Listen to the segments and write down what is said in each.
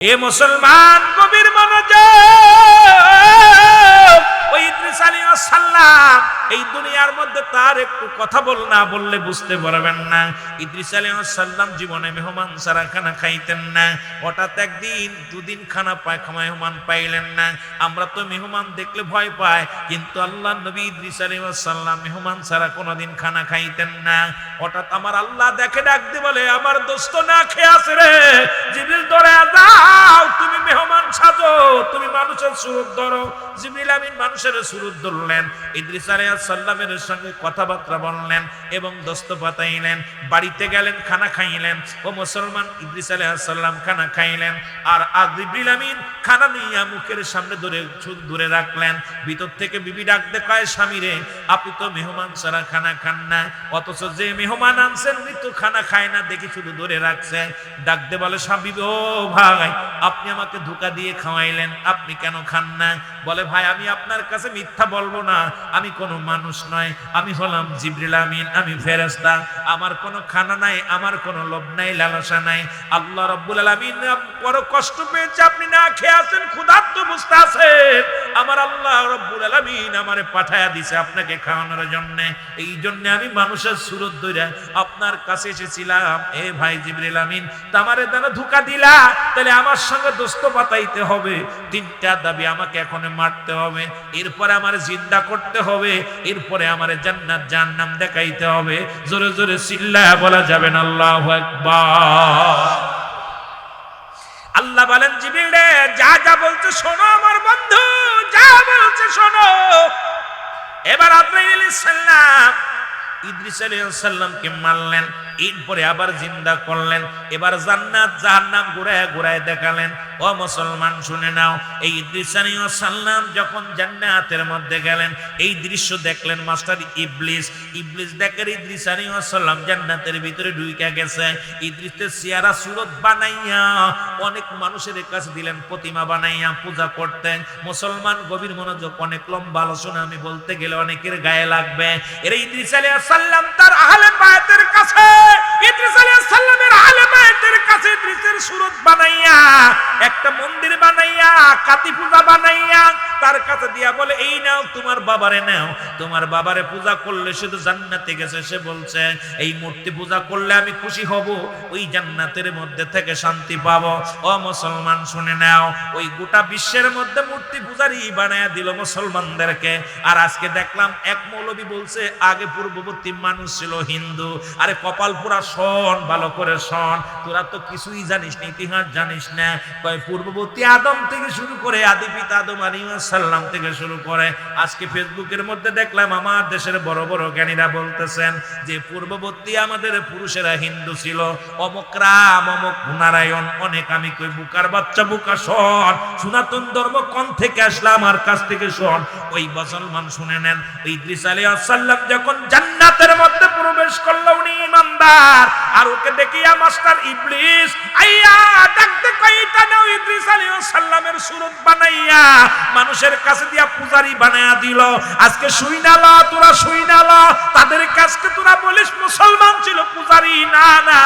এ মুসলমান কবির মনোযোগ ওই ইদ্রিস সাল্লাম এই দুনিয়ার মধ্যে তার একটু কথা বল না বললে বুঝতে পারবেন না। ইদ্রিস আলাইহিস সালাম জীবনে মেহমান সারা খানা খাইতেন না। হঠাৎ একদিন, দুদিন খানা পায় মেহমান পাইলেন না। আমরা তো মেহমান দেখলে ভয় পাই, কিন্তু আল্লাহ নবী ইদ্রিস আলাইহিস সালাম মেহমান সারা কোনোদিন খানা খাইতেন না। হঠাৎ আমার আল্লাহ দেখে ডাক দিয়ে বলে, আমার দোস্ত না খেয়ে আছে রে। জিবরিল ধরে যাও, তুমি মেহমান সাজো, তুমি মানুষের সুরত ধরো। জিবরিল আমিন মানুষের সুরত ধরলেন। ইদ্রিস আলাইহিস সালামের সঙ্গে কথাবার্তা বললেন এবং দোস্ত পাতাইলেন, বাড়িতে গেলেন, খানা খাইলেন ও মুসলমান ইদ্রিস আলাইহিস সালাম খানা খাইলেন। আর আজ জিবরিল আমিন খানা নিয়ে মুখের সামনে ছুট দূরে রাখলেন। ভিতর থেকে বিবি ডাক দেখায় স্বামীরে, আপনি তো মেহমান ছাড়া খানা খান না। অথচ যে মেহমান আনছেন, উনি তো খানা খায় না, দেখি শুধু ধরে রাখছে ডাক দে বলে, স্বামী ও ভাই, আপনি আমাকে ধোকা দিয়ে খাওয়াইলেন, আপনি কেন খান না? বলে, ভাই, আমি আপনার কাছে মিথ্যা বলব না। আমি কোনো মানুষ নয়। আমি হলাম জিবরিল আমিন, আমি ফেরেশতা। আমার কোনো খানা নাই, আমার কোনো লোভ নাই, লালসা নাই। আল্লাহ রব্বুল আলামিন বড় কষ্ট পেয়েছে, আপনি না খেয়ে আছেন, ক্ষুধার্ত বুঝতে আছেন আমার আল্লাহ রব্বুল আলামিন আমারে পাঠায়া দিছে আপনাকে খাওয়ানোর জন্য। এই জন্য আমি মানুষের সুরত ধরে আপনার কাছে এসেছিলাম। এ ভাই জিবরিল আমিন তামারে দানা ধোকা দিলা, তাহলে আমার সঙ্গে দোস্ত পাতাইতে হবে। তিনটা দাবি আমাকে এখন মারতে হবে। এরপরে আমার জিন্দা করতে হবে। এরপরে আমার জান্নাত জাহান্নাম দেখাইতে হবে। জোরে জোরে চিল্লা বলা যাবে না, আল্লাহু আকবার। আল্লাহ বলেন, জিবিল রে, যা যা বলছে শোনো আমার বন্ধু, যা বলছে শোনো। এবার আব্রাহিম সাল্লাম ইদ্রিস আলাইহিস সালামকে মারলেন। এরপরে আবার জিন্দা করলেন, এবার জান্নাত জাহান্নাম ঘুরায় ঘুরায় দেখালেন। ও মুসলমান, শুনে নাও, এই আলাইহিস সালাম যখন জান্নাতের মধ্যে গেলেন, এই দৃশ্য দেখলেন মাস্টার ইবলিস। ইবলিস দেখে ইদ্রিস আলাইহিস সালাম জান্নাতের ভিতরে ঢুইকা গেছে। ইদ্রিসের সিয়ারা সুরত বানাইয়া অনেক মানুষের কাছে দিলেন, প্রতিমা বানাইয়া পূজা করতেন। মুসলমান গভীর মনোযোগ, অনেক লম্বা আলোচনা, আমি বলতে গেলে অনেকের গায়ে লাগবে। এর ইদ্রিস আলাইহিস সালাম তার আহলে বায়তের কাছে ইদ্রিস আলাইহিস সালামের কাছে ইদ্রিসের সুরত বানাইয়া একটা মন্দির কাতি পূজা বানাইয়া তার কাছে দিয়া বলে, এই নাও, তোমার বাবারে নাও। তোমার বাবারে পূজা করলে শুধু জান্নাতে গেছে, সে বলছে, এই মূর্তি পূজা করলে আমি খুশি হব, ওই জান্নাতের মধ্যে থেকে শান্তি পাবো। ও মুসলমান, শুনে নাও, ওই গোটা বিশ্বের মধ্যে মূর্তি পূজারি বানায়া দিল মুসলমানদেরকে। আর আজকে দেখলাম এক মৌলবী বলছে, আগে পূর্ববর্তী মানুষ ছিল হিন্দু। আরে কপাল পুরা শোন, ভালো করে শোন। তোরা তো কিছুই জানিস না, ইতিহাস জানিস না। পূর্ববর্তী আদম থেকে শুরু করে আদি পিতা আদম থেকে শুরু করে, আজকে ফেসবুকের মধ্যে দেখলাম আমার দেশের বড় বড় জ্ঞানীরা বলতেছেন যে, পূর্ববর্তী আমাদের পুরুষেরা হিন্দু ছিল অমুক রাম অমুক নারায়ণ, অনেক আমি কই বুকার বাচ্চা, বুকা শোন সনাতন ধর্ম কোন থেকে আসলাম আমার কাছ থেকে শোন ওই মুসলমান শুনে নেন ইদ্রিস আলাইহিস সালাম যখন জান্নাতের মধ্যে প্রবেশ করল, উনি ইমানদার আর ওকে দেখিয়া মাস্টার ইবলিস, আইয়া ডাকতে কইটা নাও ইদ্রিস আলাইহিস সালামের সুরত বানাইয়া, মানুষের কাছে দিয়া পূজারি বানায়া দিল। আজকে শুই নালা তোরা শুই নালা তাদের কাছকে তোরা বলিস মুসলমান ছিল পূজারি, না না।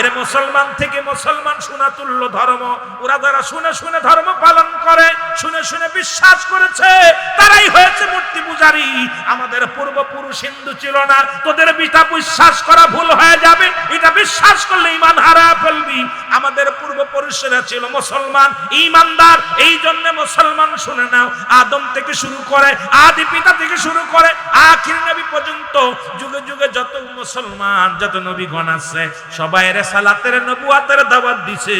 এর মুসলমান থেকে মুসলমান শোনাতুল্য ধর্ম, ওরা যারা শুনে শুনে ধর্ম পালন করে, শুনে শুনে বিশ্বাস করেছে, তারাই হয়েছে মূর্তি পূজারি। আমাদের পূর্বপুরুষ হিন্দু ছিল না, তোদের বিটা বিশ্বাস করা ভুল হয়ে যাবে, এটা বিশ্বাস করলে ইমান হারা ফেলবি। আমাদের পূর্বপুরুষেরা ছিল মুসলমান ইমানদার এই জন্য মুসলমান শুনে নাও, আদম থেকে শুরু করে আদি পিতা থেকে শুরু করে আখির নবী পর্যন্ত যুগে যুগে যত মুসলমান, যত নবীগণ আছে, সবাই রে সালাতের নবুয়াতের দাওয়াত দিছে।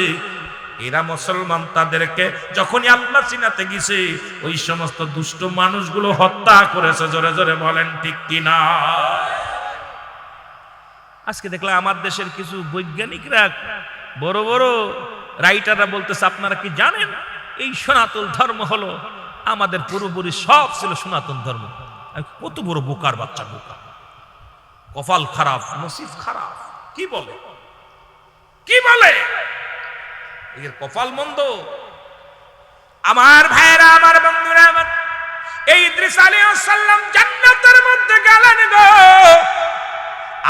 এরা মুসলমান তাদেরকে যখনই আল্লাহ চিনাতে গেছে, ওই সমস্ত দুষ্ট মানুষগুলো হত্যা করেছে, জোরে জোরে বলেন ঠিক কিনা? আজকে দেখলাম আমার দেশের কিছু বৈজ্ঞানিকরা, বড় বড় রাইটাররা বলতেছে, আপনারা কি জানেন? এই সনাতন ধর্ম হলো আমাদের পুরোপুরি সব ছিল সনাতন ধর্ম। কত বড় বোকার বাচ্চা বোকা। কপাল খারাপ, নসিব খারাপ। কি বলে? কি বলে? এর কপাল মন্দ। আমার ভাইয়েরা, আমার বন্ধুরা, আমার এই সালাম জান্নাতের মধ্যে গেলেন গো।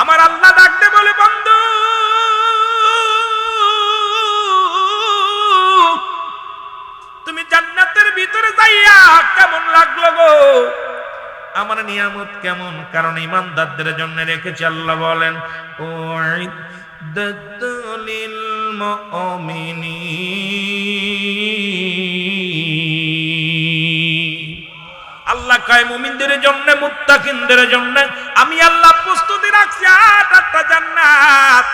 আমার আল্লাহ ডাকতে বলে, বন্ধ, তুমি জান্নাতের ভিতরে যাইয়া কেমন লাগল গো? আমার নিয়ামত কেমন? কারণ ইমানদারদের জন্য রেখেছে, আল্লাহ বলেন লিল আল্লাহ কায়, মুমিনদের জন্য, মুত্তাকিনদের জন্য আমি আল্লাহ প্রস্তুত জান্নাত।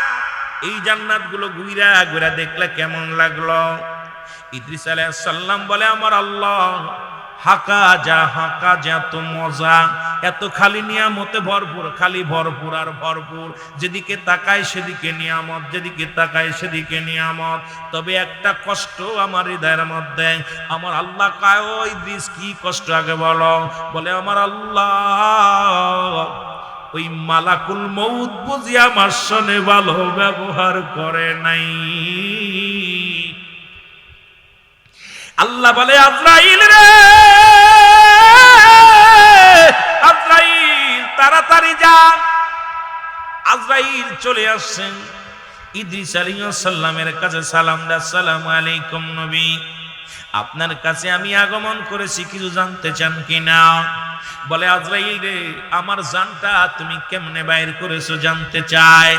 এই জান্নাতগুলো ঘুরা ঘুরা দেখলে কেমন লাগল? ইদ্রিস আলাইহিস সালাম বলে, আমার আল্লাহ, হাকা যা হাকা যা এত মজা। এত খালি নিয়ামতে ভরপুর, খালি ভরপুর আর ভরপুর। যেদিকে তাকায় সেদিকে নিয়ামত, যেদিকে তাকায় সেদিকে নিয়ামত। তবে একটা কষ্ট আমার হৃদয়ের মধ্যে, আমার আল্লাহ কায় দৃশ কি কষ্ট আগে বলো? বলে, আমার আল্লাহ ওই মালাকুল মৌত বুঝি আমার সনে ভালো ব্যবহার করে নাই। আল্লাহ বলে, আজরাইল রে! আজরাইল, তাড়াতাড়ি যা। আজরাইল চলে আসছেন। ইদ্রিস সালামের কাছে সালাম দা আসসালামু আলাইকুম নবী। আপনার কাছে আমি আগমন করেছি, কিছু জানতে চান কিনা বলে, আজরাইল রে, আমার জানটা তুমি কেমনে বাইর করেছ জানতে চাই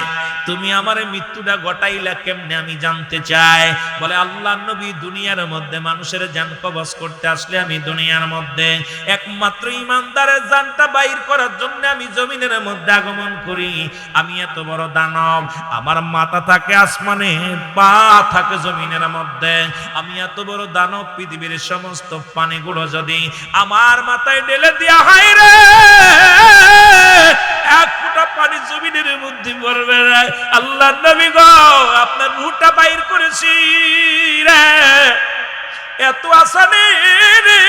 তুমি আমার মৃত্যুটা ঘটাইলা কেমনে আমি জানতে চাই? বলে, আল্লাহ নবী দুনিয়ার মধ্যে মানুষের জান কবজ করতে আসলে আমি দুনিয়ার মধ্যে। একমাত্র ইমানদারের জানটা বাইর করার জন্য আমি জমিনের মধ্যে আগমন করি। আমি এত বড় দানব, আমার মাথা থাকে আসমানে, পা থাকে জমিনের মধ্যে। আমি এত বড় দানব, পৃথিবীর সমস্ত পানিগুলো যদি আমার মাথায় ঢেলে দেওয়া হয় রে, এক ফুটা পানি জমিনের মধ্যে পড়বে রে। আল্লাহ নবী গো, আপনার রুটা বাইর করেছি রে। এত আসানে রে,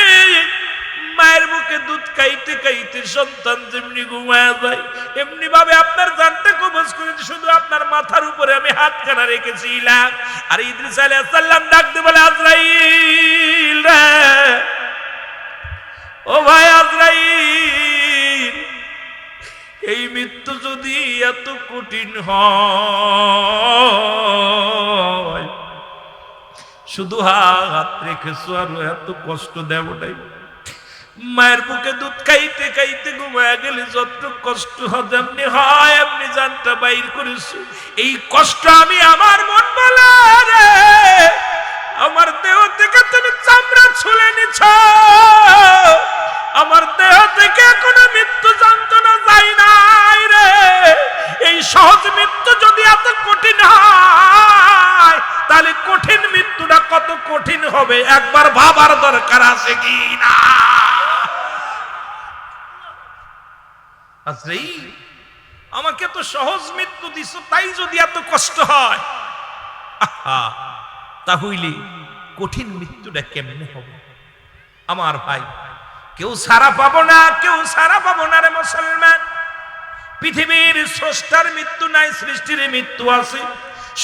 মায়ের মুখে দুধ খাইতে খাইতে সন্তান যেমনি ঘুমায় যায় এমনি ভাবে আপনার জানটা কবজ করেছি, শুধু আপনার মাথার উপরে আমি হাত খানা রেখেছিলাম। আর ইদ্রিস আলাইহিস সালাম ডাকতে বলে, আজরাইল রে ও ভাই আজরাইল, এই মৃত্যু যদি এত কঠিন হয়, শুধু হাত রেখেছো আর এত কষ্ট দেব নাই। মায়ের বুকে দুধ খাইতে খাইতে ঘুমায় গেলে যত কষ্ট যেমনি হয়, এমনি জানটা বাইর করেছ। এই কষ্ট আমি আমার মন বলে আমার দেহ থেকে তুমি চামড়া ছুলে নিছ। আমার দেহ থেকে এখনও মৃত্যু যন্ত্রণা যায় নাই রে। এই সহজ মৃত্যু যদি এত কঠিন হয়, তাহলে কঠিন মৃত্যুটা কত কঠিন হবে? একবার ভাবার দরকার আছে কি না? আমাকে তো সহজ মৃত্যু দিছ, তাই যদি এত কষ্ট হয়। তাহলে কঠিন মৃত্যুটা কেমনে হবে? আমার ভাই কেউ সারা পাবো না, কেউ সারা পাবো না রে মুসলমান। পৃথিবীর স্রষ্টার মৃত্যু নাই, সৃষ্টির মৃত্যু আছে।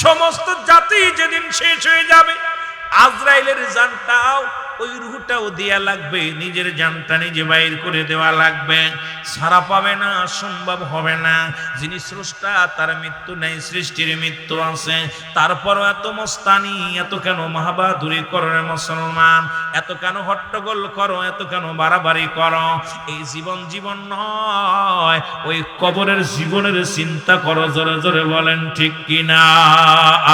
সমস্ত জাতি যেদিন শেষ হয়ে যাবে, আজরাইলের জানটাও ওই রুহটাও দেয়া লাগবে, নিজের জানটা নিজে বাইর করে দেওয়া লাগবে। সারা পাবে না, সম্ভব হবে না। যিনি স্রষ্টা, তার মৃত্যু নেই, সৃষ্টির মৃত্যু আছে। তারপরও এত মস্তানি, এত কেন মহাবাদুরি করো মুসলমান? এত কেন হট্টগোল করো, এত কেন বাড়াবাড়ি করো? এই জীবন জীবন নয়, ওই কবরের জীবনের চিন্তা করো, জোরে জোরে বলেন ঠিক কিনা?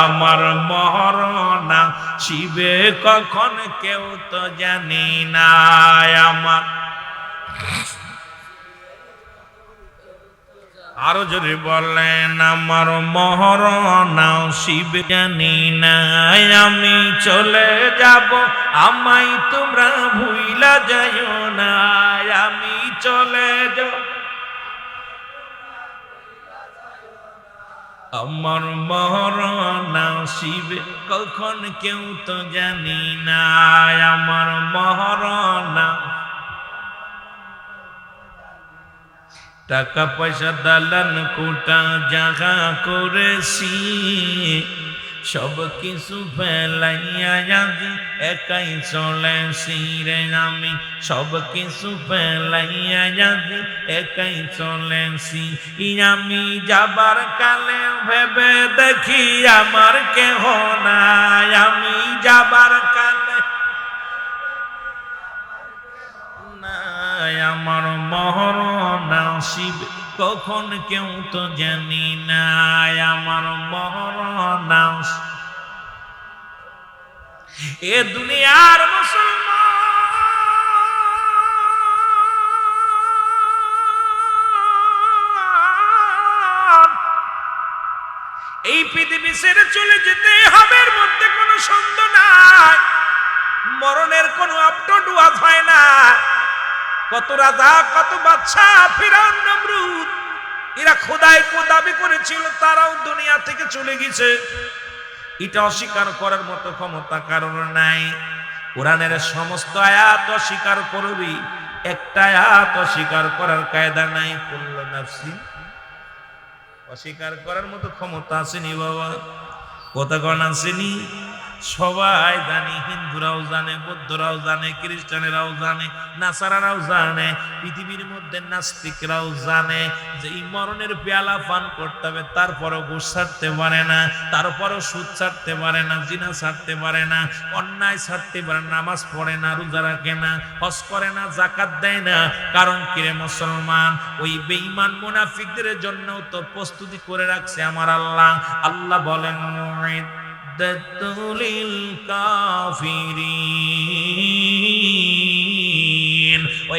আমার মরনা শিবে কখন কেউ তো জানি না আরও যদি বলেন আমার মহর নাও শিব, জানি না আমি চলে যাব। আমায় তোমরা ভুইলা যাইও না, আমি চলে যাব। আমার মহরণা শিবে কখন কেউ তো জানি না, আমার মহরণা টাকা পয়সা দালান কোটা জাগা করেছি সব কিছু ফেলাইয়া একাই চলেছি রে আমি সব কিছু ফেলাইয়া একাই চলেছি ই আমি যাবার কালে ভেবে দেখি আমার কেহ নাই। আমি যাবার কালে নাই। আমার মহর কখন কেউ তো জানি না আমার মরণ এ দুনিয়ার মুসলমান। এই পৃথিবী ছেড়ে চলে যেতে হবে মধ্যে কোনো সন্দেহ নাই। মরণের কোনো আপটন ওয়াজ হয় না। কত রাজা, কত বাচ্চা ফিরাউন, নমরুদ। এরা খোদাই কো দাবি করেছিল, তারাও দুনিয়া থেকে চলে গেছে। এটা অস্বীকার করার মতো ক্ষমতা কারণ নাই। কোরআনের সমস্ত আয়াত অস্বীকার করবি, একটা আয়াত অস্বীকার করার কায়দা নাই। কুল্লু নাফসি। অস্বীকার করার মতো ক্ষমতা আসেনি বাবা? কথা কন আসেনি সবাই জানি, হিন্দুরাও জানে, বৌদ্ধরাও জানে, খ্রিস্টানেরাও জানে, নাসারারাও জানে, পৃথিবীর মধ্যে নাস্তিকরাও জানে যে এই মরণের পেয়ালা পান করতে হবে, তারপরও ঘুষ ছাড়তে পারে না, তারপরও সুদ ছাড়তে পারে না, জিনা ছাড়তে পারে না, অন্যায় ছাড়তে পারে না, নামাজ পড়ে না, রোজা রাখে না, হজ করে না জাকাত দেয় না। কারণ কিরে মুসলমান? ওই বেঈমান মুনাফিকদের জন্যও তো প্রস্তুতি করে রাখছে আমার আল্লাহ। আল্লাহ বলেন মুইদ্দাতুল কাফিরিন।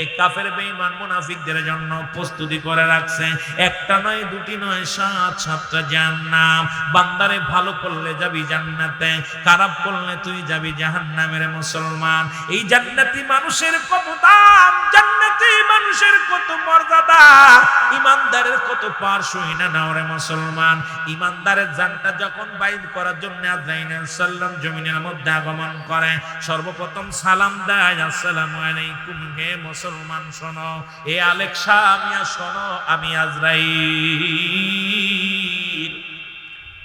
ওই কাফের বেঈমান মুনাফিকদের জন্য প্রস্তুতি করে রাখছে। একটা নয়, দুটি নয়, সাত, সাতটা জান্নাম বান্দারে ভালো করলে যাবি জান্নাতে, খারাপ করলে তুই যাবি জাহান্নামের মুসলমান। এই জান্নাতি মানুষের কত দাম, জান্নাতি মানুষের কত মর্যাদা। ইমানদারের কত পার সহিনা নাও রে মুসলমান। ইমানদারের জানটা যখন বাইর করার জন্য আজরাইল সাল্লাম জমিনের মধ্যে আগমন করে, সর্বপ্রথম সালাম দেয়, আসসালামু আলাইকুম, হে মুসলমান। শোনো। এ আলেকসা আমিয়া শোনো আমি আজরাই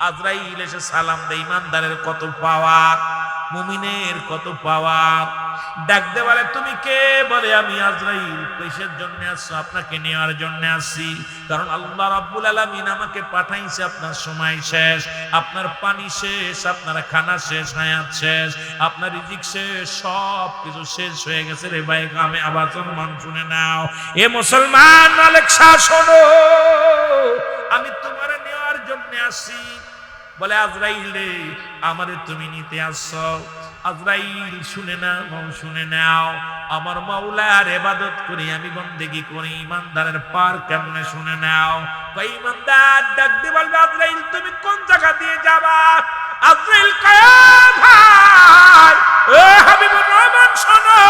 আজরাইল এসে সালাম দেয় ইমানদারের কত পাওয়ার। মুমিনের কত পাওয়ার? ডাকতে বলে, তুমি কে? বলে, আমি আজরাইল। কিসের জন্য আসছো? আপনাকে নেওয়ার জন্য আসছি। কারণ আল্লাহ রাব্বুল আলামিন আমাকে পাঠাইছে, আপনার সময় শেষ। আপনার পানি শেষ, আপনার খানা শেষ, হায়াত শেষ। আপনার রিজিক শেষ সব কিছু শেষ হয়ে গেছে রে ভাই আমি আবার সম্মান শুনে নাও। এ মুসলমান আলেকসা শোনো। আমি তোমার নেওয়ার জন্য আসছি। বলে, আজরাইল রে, আমারে তুমি নিতে আসছো। আজরাইল, শুনে না নাও, শুনে নাও। আমার মাওলার এবাদত করি আমি বন্দেগি করি ইমানদারের পার কেমনে শুনে নাও? ইমানদার ডাক দিয়ে বলবে, আজরাইল, তুমি কোন জায়গা দিয়ে যাবা? আজরাইল ভাই ও হাবিবুর রহমান, শোনো,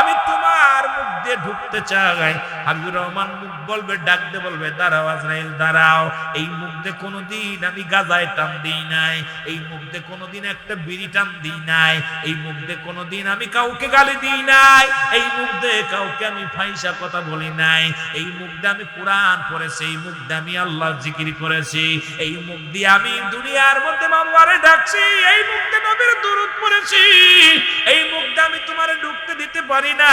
আমি তোমার মুখ দিয়ে ঢুকতে চাই। হাবিবুর রহমান মুখ বলবে, ডাক দিয়ে বলবে, দাঁড়াও আজরাইল, দাঁড়াও। এই মুখ দিয়ে কোনোদিন আমি গাজায় টান দিই নাই। এই মুখ দিয়ে কোনোদিন একটা বিড়ি টান দিই নাই। এই মুখ দিয়ে কোনোদিন আমি কাউকে গালি দিই নাই। এই মুখ দিয়ে কাউকে আমি ফাইসা কথা বলি নাই। এই মুখ দিয়ে আমি কোরআন পড়েছি, এই মুখ দিয়ে আমি আল্লাহ জিকির করেছি। এই মুখ দিয়ে আমি দুনিয়ার মধ্যে মামলারে ডাকছি, এই মুখে নবীর দুরুদ পড়েছি। এই মুখে আমি তোমারে ঢুকতে দিতে পারি না।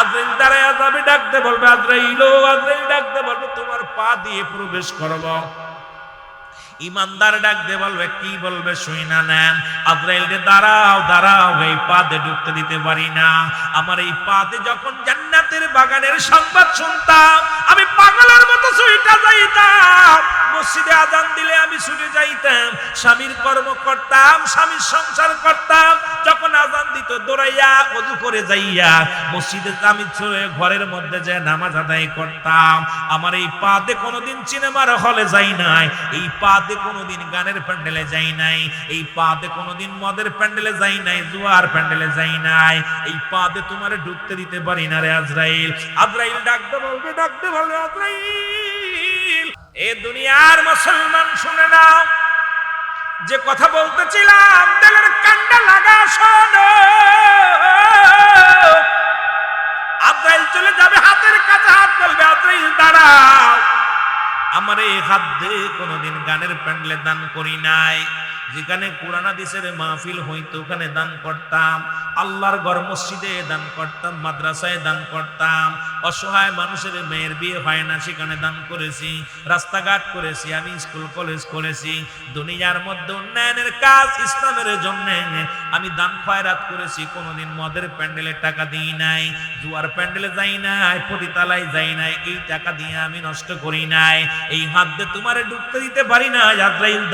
আজরাইল দাঁড়ায় যাবে, ডাকতে বলবে, আজরাইল আজরাইল, ডাকতে বলবে, তোমার পা দিয়ে প্রবেশ করব। ইমানদার ডাক দিয়ে বলবে, কি বলবে শুই না নেন? আজরাইল রে দাঁড়াও দাঁড়াও, এই পাতে ঢুকতে দিতে পারি না। আমার এই পাতে যখন জান্নাতের বাগানের সংবাদ শুনতাম, আমি পাগলের মতো শুইটা যাইতাম। মসজিদে আজান দিলে আমি ছুটে যাইতাম। স্বামীর কর্ম করতাম, স্বামীর সংসার করতাম। আজান দিত, দৌড়াইয়া অজু করে যাইয়া মসজিদে আমি ঘরের মধ্যে যে নামাজ আদায় করতাম, আমার এই পাতে কোনোদিন সিনেমার হলে যাই নাই, এই পাতে কোনোদিন গানের প্যান্ডেলে যাই নাই, এই পাতে কোনোদিন মদের প্যান্ডেলে যাই নাই, জুয়ার প্যান্ডেলে যাই নাই, এই পাতে তোমারে ঢুকতে দিতে পারি না রে আজরাইল। আজরাইল ডাকতে বলবে ডাকতে বলবে, আজরাইল। এ দুনিয়ার মুসলমান শুনে নাও যে কথা বলতেছিলাম দেলের কান্ডা লাগা শোনো। আব্রাইল চলে যাবে, হাতের কাছে হাত বলবে আব্রাইল দাঁড়াও। আমার এই হাত দিয়ে কোনোদিন গানের প্যান্ডেলে দান করি নাই। যেখানে কোরআন হাদিসের মাহফিল হইতো, ওখানে দান করতাম। আল্লাহর ঘর মসজিদে দান করতাম, মাদ্রাসায় দান করতাম। অসহায় মানুষের মেয়ের বিয়ে হয় না, সেখানে দান করেছি। রাস্তাঘাট করেছি, আমি স্কুল, কলেজ করেছি। দুনিয়ার মধ্যে উন্নয়নের কাজ ইসলামের জন্য। আমি দান খয়রাত করেছি, কোনোদিন মদের প্যান্ডেলে টাকা দিই নাই, জুয়ার প্যান্ডেলে যাই নাই, পতিতালায় যাই নাই, এই টাকা দিয়ে আমি নষ্ট করি নাই। এই হাত দিয়ে তোমারে ডুবতে দিতে পারি না আজরাইল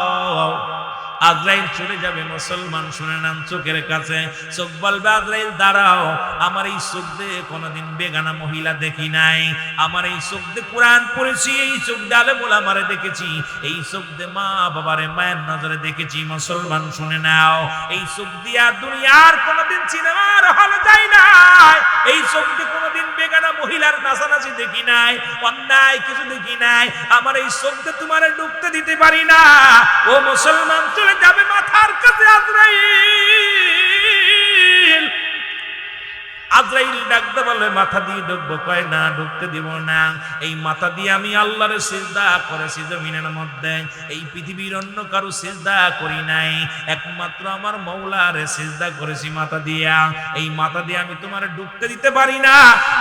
দাঁড়াও আজরাইল চলে যাবে, মুসলমান শুনে নাম চোখের কাছে। চোখ বলবে, আজরাইল, দাঁড়াও। আমার এই চোখ দিয়ে কোনোদিন বেগানা মহিলা দেখি নাই। আমার এই চোখ দিয়ে কোরআন পড়েছি, এই চোখ দিয়ে আলে বলে আমারে দেখেছি। এই চোখ দিয়ে মা বাবারে মায়ের নজরে দেখেছি, মুসলমান শুনে নাও। এই চোখ দিয়া দুনিয়ার কোনোদিন সিনেমার হল যাই নাই। এই চোখ দিয়ে কোনোদিন বেগানা মহিলার নাচানাচি দেখি নাই, অন্যায় কিছু দেখি নাই। আমার এই চোখ দিয়ে তোমারে ডুবতে দিতে পারি না। ও মুসলমান চলে যাবে মাথার কাছে আজরাইল। আজরাইল ডাকতে বলে, মাথা দিয়ে ঢুকবো? কয়, না, ঢুকতে দিব না। এই মাথা দিয়ে আমি আল্লাহর সিজদা করেছি জমিনের মধ্যে। এই পৃথিবীর অন্য কারও সিজদা করি নাই। একমাত্র আমার মৌলার সিজদা করেছি মাথা দিয়া। এই মাথা দিয়ে আমি তোমার ঢুকতে দিতে পারি না।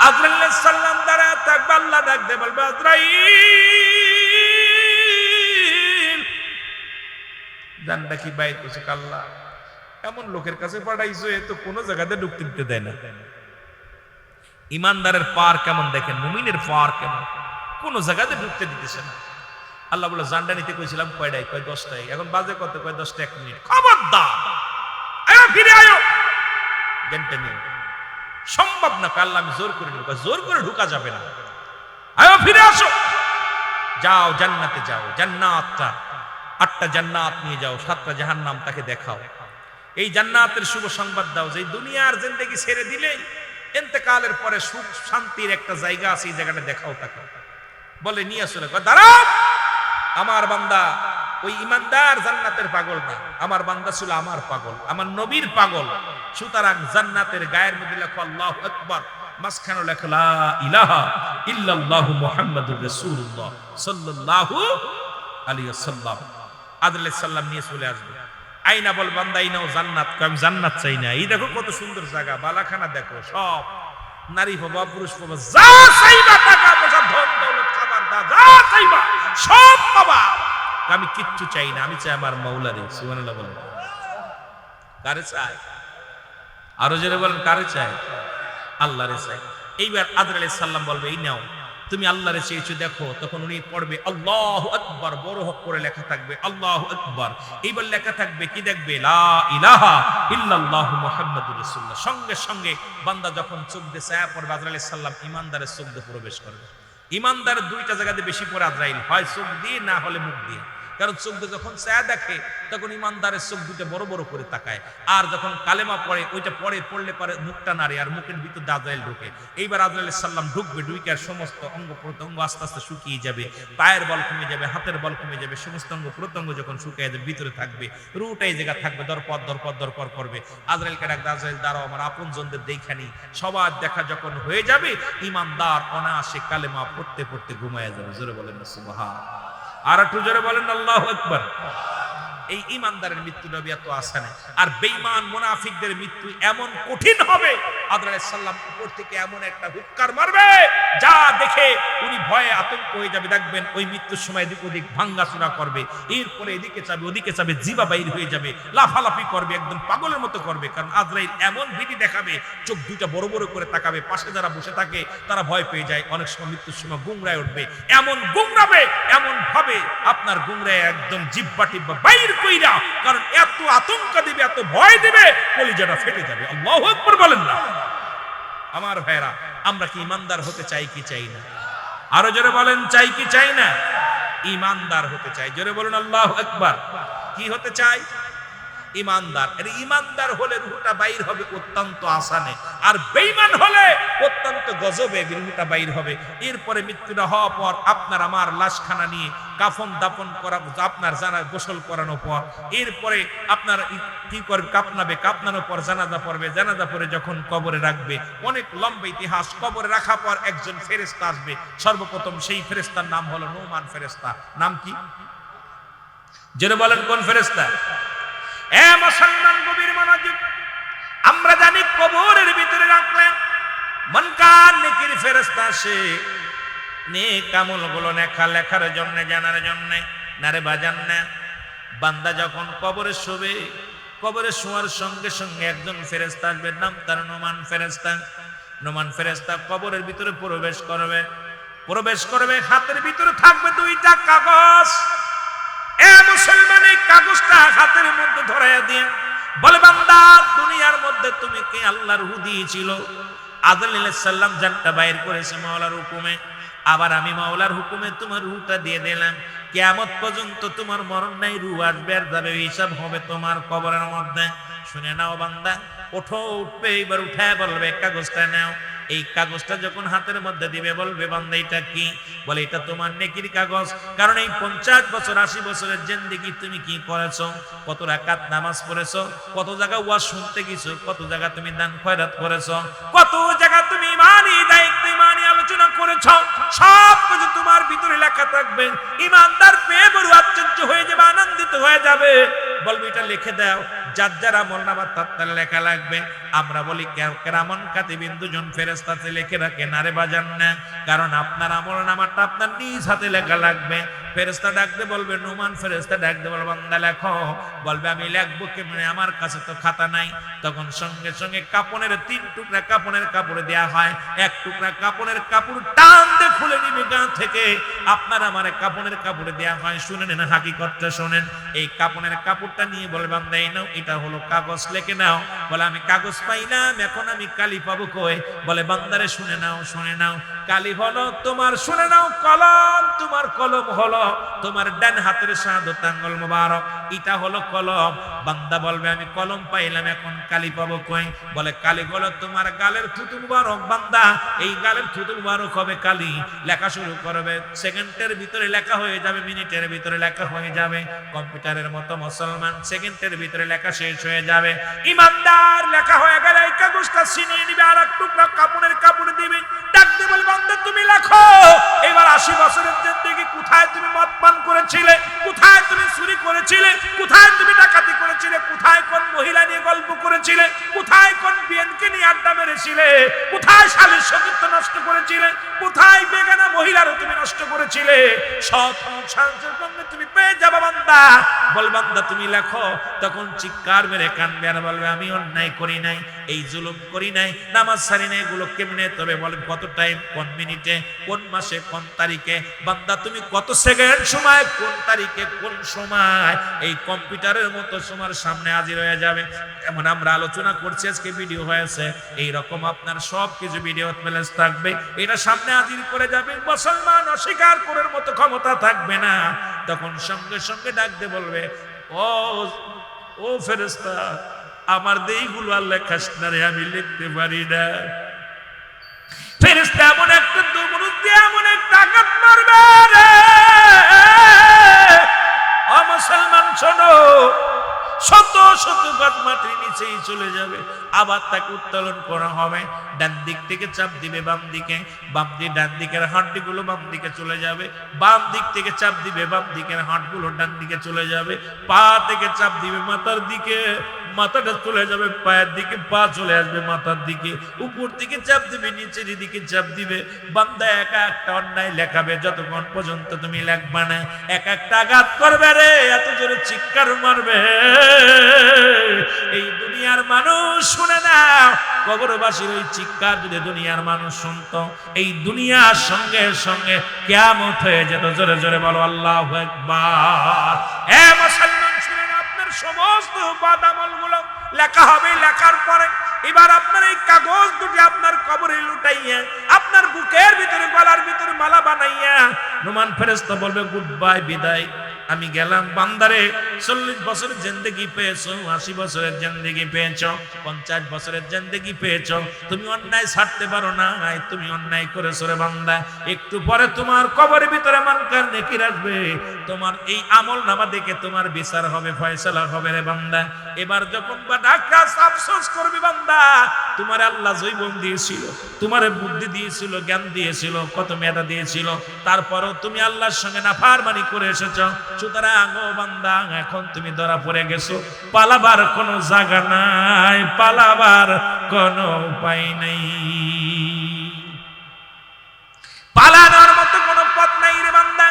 আজরাইল সাল্লাম দ্বারা থাকবে আল্লাহ ডাকতে বলবে, আজরাইল জানটা কি বাইর করছে কাল্লা। এমন লোকের কাছে পাঠাইছো, এ তো কোনো জায়গাতে ঢুকতে দিতে দেয় না। ইমানদারের পার কেমন দেখেন, মুমিনের পার কেমন? কোন জায়গাতে ঢুকতে দিতেছে না। আল্লাহ বলে জান্ডা নিতে কইছিলাম কয়টাই কয় দশটাই এখন বাজে কত? কয় দশটা এক মিনিট। খবরদার! ফিরে আয়ো! জ্ঞানটা নিয়ে সম্ভব না আল্লাহ আমি জোর করে ঢুকা জোর করে ঢুকা যাবে না। আয়ো, ফিরে আসো! যাও, জান্নাতে যাও। জান্নাতটা আটটা জান্নাত নিয়ে যাও, সাতটা জাহান্নাম তাকে দেখাও। এই জান্নাতের শুভ সংবাদ দাও যে দুনিয়ার জিন্দেগি ছেড়ে দিলে এতেকালের পরে সুখ শান্তির একটা জায়গা আছে, এই জায়গাটা দেখাও তাকে। বলে, নিয়ে আসলে দাঁড়াও! আমার বান্দা, ওই ইমানদার জান্নাতের পাগল না। আমার বান্দা ছিল আমার পাগল, আমার নবীর পাগল। সুতরাং জান্নাতের গায়ের মধ্যে লেখো, আল্লাহ আকবর। মাঝখানে লেখো, লা ইলাহা ইল্লাল্লাহু মুহাম্মাদুর রাসূলুল্লাহ সাল্লাল্লাহু আলাইহি ওয়াসাল্লাম। আদলে নিয়ে চলে আসবে। আইনা বল, বান্দা আইনাও জান্নাত। আমি জান্নাত চাই না। এই দেখো কত সুন্দর জায়গা, বালাখানা দেখো সব। নারী পাবা পুরুষ পাবা যা চাইবা, টাকা পয়সা, ধন, দৌলত, খাবার দা যা চাইবা, সব পাবা। আমি কিচ্ছু চাই না, আমি চাই আমার মৌলারে সুবহানাল্লাহ বলেন। কারে চাই আরও জোরে বলেন, কারে চাই আল্লাহরে চাই এইবার আদর আলাইহিস বলবে, এই নাও তুমি আল্লাহরে চেয়েছো দেখো, তখন উনি পড়বে, আল্লাহ আকবর। বড় হক করে লেখা থাকবে, আল্লাহ আকবর। এইবার লেখা থাকবে, কি দেখবে? লা ইলাহা ইল্লাল্লাহু মুহাম্মাদুর রাসূলুল্লাহ। সঙ্গে সঙ্গে বান্দা যখন চোখ দিয়ে ছায়া পড়বে, আজরাইল সাল্লাম ইমানদারের চোখ দিয়ে প্রবেশ করবে। ইমানদারের দুইটা জায়গাতে বেশি পড়ে আজরাইল, হয় চোখ দিয়ে, না হলে মুখ দিয়ে। কারণ চোখ দিয়ে যখন ছায়া দেখে, তখন ইমানদারের চোখ দুটো বড় বড় করে তাকায়। আর যখন কালেমা পড়ে, ওইটা পড়ে, পড়লে পরে মুখটা নাড়ে আর মুখের ভিতর আজরাইল ঢুকে। এইবার আজরাইল সাল্লাম ঢুকবে ঢুকে আর সমস্ত অঙ্গ প্রত্যঙ্গ আস্তে আস্তে শুকিয়ে যাবে। পায়ের বল কমে যাবে, হাতের বল কমে যাবে, সমস্ত অঙ্গ প্রত্যঙ্গ যখন শুকিয়ে যাবে, ভিতরে থাকবে। রুটা এই জায়গা থাকবে, দরপর দরপর দরপর করবে। আজরাইলকে ডাক, আজরাইল দাঁড়াও, আমার আপন জনদের দেখানি সবার দেখা যখন হয়ে যাবে, ইমানদার অনায়াসে কালেমা পড়তে পড়তে ঘুমায় যাবে। জোরে বলেন সুবহান। আর একটু জোরে বলেন, আল্লাহ আকবার। এই ইমানদারের মৃত্যু নবী এত আসানে। আর বেঈমান মুনাফিকদের মৃত্যু এমন কঠিন হবে উপর থেকে এমন একটা হুক্কার মারবে, যা দেখে উনি ভয়ে আতঙ্ক হয়ে যাবে। দেখবেন ওই মৃত্যুর সময় এদিক ওদিক ভাঙ্গাচুরা করবে, এরপরে এদিকে চাবে, ওদিকে চাবে, জিবা বাইর হয়ে যাবে, লাফালাফি করবে, একদম পাগলের মতো করবে। কারণ আজরাইল এমন ভীতি দেখাবে, চোখ দুইটা বড় বড় করে তাকাবে, পাশে যারা বসে থাকে, তারা ভয় পেয়ে যায়। অনেক সময় মৃত্যুর সময় গুংরায় উঠবে, এমন গুংরাবে এমন ভাবে আপনার গুংরায় একদম জিব্বা টিব্বা বাইর কইরা, কারণ এত আতঙ্ক দিবে, এত ভয় দিবে, কলিজাটা ফেটে যাবে। আল্লাহু আকবার বলেন না। আমার ভাইরা আমরা কি ইমানদার হতে চাই কি চাই না? আরও জোরে বলেন, চাই কি চাই না? ইমানদার হতে চাই। জোরে বলুন, আল্লাহ আকবার। কি হতে চাই? ইমানদার। এর ইমানদার হলে রুহটা বাইর হবে অত্যন্ত আসানে। আর বেঈমান হলে অত্যন্ত গজবে রুহটা বাইর হবে। এরপরে মৃত্যুটা হওয়ার পর আপনার আমার লাশখানা নিয়ে কাফন দাফন করা, আপনার জানা গোসল করানোর পর। এরপরে আপনার কি করবে কাপনাবে, কাপনানোর পর জানাজা পড়বে। জানাজা পরে যখন কবরে রাখবে, অনেক লম্বা ইতিহাস। কবরে রাখা পর একজন ফেরেস্তা আসবে। সর্বপ্রথম সেই ফেরেস্তার নাম হলো নোমান ফেরেস্তা নাম কি? জেনে বলেন কোন ফেরেস্তা এ আমরা কবরের ভিতরে মনকার সে লেখা লেখার জন্য, জানার জন্য, নারে বাজান বান্দা যখন কবরে শোবে, কবরে শোয়ার সঙ্গে সঙ্গে একজন ফেরেস্তা আসবে, নাম তার নোমান ফেরেস্তা নোমান ফেরেস্তা কবরের ভিতরে প্রবেশ করবে। প্রবেশ করবে, হাতের ভিতরে থাকবে দুইটা কাগজ। এ মুসলমান কাগজটা হাতের মধ্যে ধরাইয়া দিয়ে, বলে, বান্দা, দুনিয়ার মধ্যে তুমি কে? আল্লাহর হু দিয়েছিল আদল জানটা বাইর করেছে মাওলার হুকুমে। আবার আমি মাওলার হুকুমে তোমার রুটা দিয়ে দিলাম। কেয়ামত পর্যন্ত তোমার মরণ নাই রু আসবে আর যাবে হিসাব হবে তোমার কবরের মধ্যে। শুনে নাও, বান্দা, ওঠো, উঠবে এবার উঠায় বলবে, কাগজটা নাও। এই কাগজটা যখন হাতের মধ্যে দিবে, বলবে, বান্দা, এটা কি? বলে, এটা তোমার নেকির কাগজ। কারণ এই পঞ্চাশ বছর, আশি বছরের জেন্দিগি তুমি কি করেছ? কত রাকাত নামাজ পড়েছো? কত জায়গা ওয়াজ শুনতে গেছো? কত জায়গা তুমি দান খয়রাত করেছ? কত জায়গা তুমি ইমানি দায়িত্ব, ইমানি আলোচনা করেছ? সব কিছু তোমার ভিতরে লেখা থাকবে। ইমানদার পেয়ে বড় আশ্চর্য হয়ে যাবে, আনন্দিত হয়ে যাবে। বলবি, এটা লিখে দাও। যার লেখা লাগবে। আমরা বলি কেরামন দুজন ফেরেস্তাতে লিখে রাখে বাজান না। কারণ আপনার আপনার নিজ হাতে লেখা লাগবে। ফেরেস্তা ডাকতে বলবে, নুমান ফেরেস্তা ডাকতে বলবে, বান্দা লেখো। বলবে, আমি লিখব কেমনে আমার কাছে তো খাতা নাই। তখন সঙ্গে সঙ্গে কাপড়ের তিন টুকরা কাপড়ের কাপড় দেয়া হয়। এক টুকরা কাপড়ের কাপড় টান খুলে গা থেকে আপনার আমার কাপড়ের কাপড় দেয়া হয়। শুনে নেন হাকিকতটা শোনেন। এই কাপড়ের কাপড়টা নিয়ে বলে দেয় নাও, এটা হলো কাগজ, লেখে নাও। বলে, আমি কাগজ পাইলাম এখন আমি কালি পাবো কই? বলে, বান্দারে শুনে নাও শুনে নাও। কালি হলো, তোমার শুনে নাও কলম, তোমার কলম হলো তোমার ডান হাতের শাহাদত আঙ্গুল মোবারক। এটা হলো কলম। বান্দা বলবে, আমি কলম পাইলাম, এখন কালি পাবো কই? বলে, কালি হলো তোমার গালের থুতু মুবারক, বান্দা। এই গালের থুতু মুবারক হবে কালি। লেখা শুরু করবে, সেকেন্ডের ভিতরে লেখা হয়ে যাবে, মিনিটের ভিতরে লেখা হয়ে যাবে। কম্পিউটারের মতো মুসলমান, সেকেন্ডের ভিতরে লেখা শেষ হয়ে যাবে। ইমানদার, লেখা হয়ে গেলে এই কাগজটা ছিনিয়ে নিবে আর এক টুকরা কাপড়ের কাপড় দিবে। ডাক দিয়ে বলবে বান্দা তুমি লেখো। এবার আশি বছরের জিন্দেগি কোথায় তুমি মদ পান করেছিলে, কোথায় তুমি চুরি করেছিলে, কোথায় তুমি ডাকাতি করেছিলে, কোথায় কোন মহিলা নিয়ে গল্প করেছিলে, কোথায় কোন বিএনকে নিয়ে আড্ডা মেরেছিলে, কোথায় শালীর সতীত্ব নষ্ট করেছিলে, কোথায় বেগানা মহিলারও তুমি নষ্ট করেছিলে। সব সংসার সঙ্গে তুমি পেয়ে যাবে বান্দা। বল বান্দা তুমি লেখো, তখন চিৎকার মেরে কানবে আর বলবে, আমি অন্যায় করি নাই, এই জুলুম করি নাই, নামাজ সারি নাই, এগুলো কেমনে? তবে বলে, কত টাইম কোন মিনিটে কোন মাসে, কোন তারিখে? বান্দা, তুমি কত সেকেন্ড সময়, কোন তারিখে, কোন সময়? এই কম্পিউটারের মতো সময়ের সামনে হাজির হয়ে যাবে। এমন আমরা আলোচনা করছি, আজকে ভিডিও হয়েছে। এই রকম আপনার সব কিছু ভিডিও প্লেস থাকবে। এটা সামনে হাজির করে যাবে। মুসলমান অস্বীকার করার মতো ক্ষমতা থাকবে না। তখন সঙ্গে সঙ্গে ডাকতে বলবে, ও ও ফেরেস্তা আমার দেইগুলো আর লেখাস না রে, আমি লিখতে পারি না। ফেরেস্তা এমন একটা দুমরুদ দিয়ে এমন একটা আঘাত মারবে রে। ও মুসলমান শোনো শত শত গাছ মাটির নিচেই চলে যাবে। আবার তাকে উত্তোলন করা হবে। ডান দিক থেকে চাপ দিবে বাম দিকে। বাম দিয়ে ডান দিকের হাঁটগুলো বাম দিকে চলে যাবে। বাম দিক থেকে চাপ দিবে বাম দিকের হাঁটগুলো ডান দিকে চলে যাবে। পা থেকে চাপ দিবে মাথার দিকে। মাথাটা চলে যাবে পায়ের দিকে। পা চলে আসবে মাথার দিকে। উপর দিকে চাপ দিবে, নিচের দিকে চাপ দিবে। বান্দা একা একটা অন্যায় লেখাবে যতক্ষণ পর্যন্ত তুমি লেখবা না। এক একটা আঘাত করবে রে, এত জোরে চিৎকার মারবে। এই দুনিয়ার মানুষ শুনে না কবরবাসীর ওই চিৎকার যদি দুনিয়ার মানুষ শুনত, এই দুনিয়ার সঙ্গে সঙ্গে কেমন হয়ে যেত। জোরে জোরে বলো, আল্লাহ একবার এ মুসলমান আপনার সমস্ত বাদামলগুলো লেখা হবে, লেখার পরে এবার আপনার এই কাগজ দুটি আপনার কবরে লুটাইয়া, আপনার বুকের ভিতরে, গলার ভিতরে মালা বানাইয়া রোমান ফেরেস্তা বলবে, গুড বাই, বিদায়। আমি গেলাম বান্দারে চল্লিশ বছরের জিন্দগি পেয়েছ, আশি বছরের জিন্দগি পেয়েছ, পঞ্চাশ বছরের জিন্দগি পেয়েছ। তুমি অন্যায় ছাড়তে পারো না তুমি অন্যায় করেছ রে বান্দা। একটু পরে তোমার কবরের ভিতরে মানকার নেকির আসবে। তোমার এই আমল নামা দেখে তোমার বিচার হবে, ফয়সালা হবে রে বান্দা। এবার যখন বা ডাক্তার আফসোস করবি বান্দা, তোমার আল্লাহ জৈবন দিয়েছিল, তোমার বুদ্ধি দিয়েছিল, জ্ঞান দিয়েছিল, কত মেধা দিয়েছিল। তারপরও তুমি আল্লাহর সঙ্গে না নাফারমানি করে এসেছ। সুতরাং ও বান্দা এখন তুমি ধরা পড়ে গেছো, পালাবার কোনো জায়গা নাই, পালাবার কোনো উপায় নেই। পালানোর মতো কোনো পথ নাই রে বান্দা।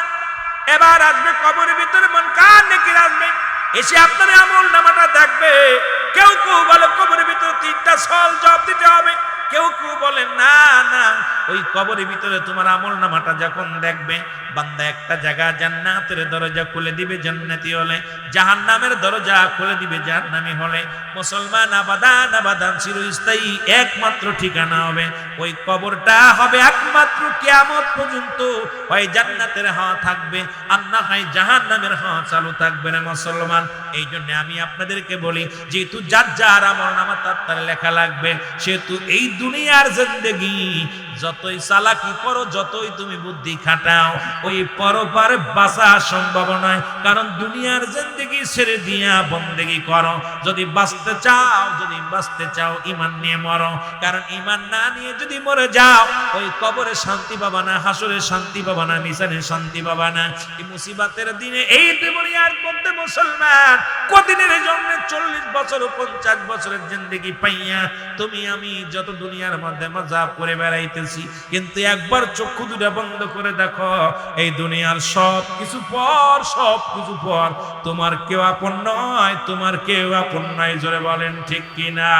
এবার আসবে কবরের ভিতরে, মন কার নাকি আসবে, এসে আপনার আমল নামাটা দেখবে। কেউ কেউ বলে কবরের ভিতরে তিনটা সল জব দিতে হবে, কেউ কেউ বলে, না না ওই কবরের ভিতরে তোমার আমল নামাটা যখন দেখবে, বান্দা একটা জায়গা জান্নাতের দরজা খুলে দিবে জান্নাতি হলে, জাহান্নামের দরজা খুলে দিবে জাহান্নামি হলে, মুসলমান আবাদান আবাদান চিরস্থায়ী একমাত্র ঠিকানা হবে। ওই কবরটা হবে একমাত্র কিয়ামত পর্যন্ত হয় জান্নাতের হাওয়া থাকবে আর না হয় জাহান্নামের হাওয়া চালু থাকবে না মুসলমান। এই জন্য আমি আপনাদেরকে বলি, যেহেতু যার যার আমল নামা তার তার লেখা লাগবে, সেহেতু এই দুনিয়ার জিন্দেগি যতই চালাকি করো, যতই তুমি বুদ্ধি খাটাও, ওই পরপারে বাঁচা সম্ভব নয়। কারণ দুনিয়ার জিন্দেগি ছেড়ে দিয়া বন্দেগি করো। যদি বাঁচতে চাও, যদি বাঁচতে চাও ইমান নিয়ে মরো। কারণ ইমান না নিয়ে যদি মরে যাও, ওই কবরে শান্তি পাবা না, হাসরে শান্তি পাবা না মিশনে শান্তি পাবা না। এই মুসিবাতের দিনে এই দুনিয়ার মধ্যে মুসলমান কদিনের জন্য চল্লিশ বছর, পঞ্চাশ বছরের জিন্দেগি পাইয়া, তুমি আমি যত দুনিয়ার মধ্যে মজা করে বেড়াইতেছি কিন্তু একবার চক্ষু দুটা বন্ধ করে দেখো, এই দুনিয়ার সব কিছু পর সব কিছু পর। তোমার কেউ আপন নয়, তোমার কেউ আপন নয়, জোরে বলেন ঠিক কিনা?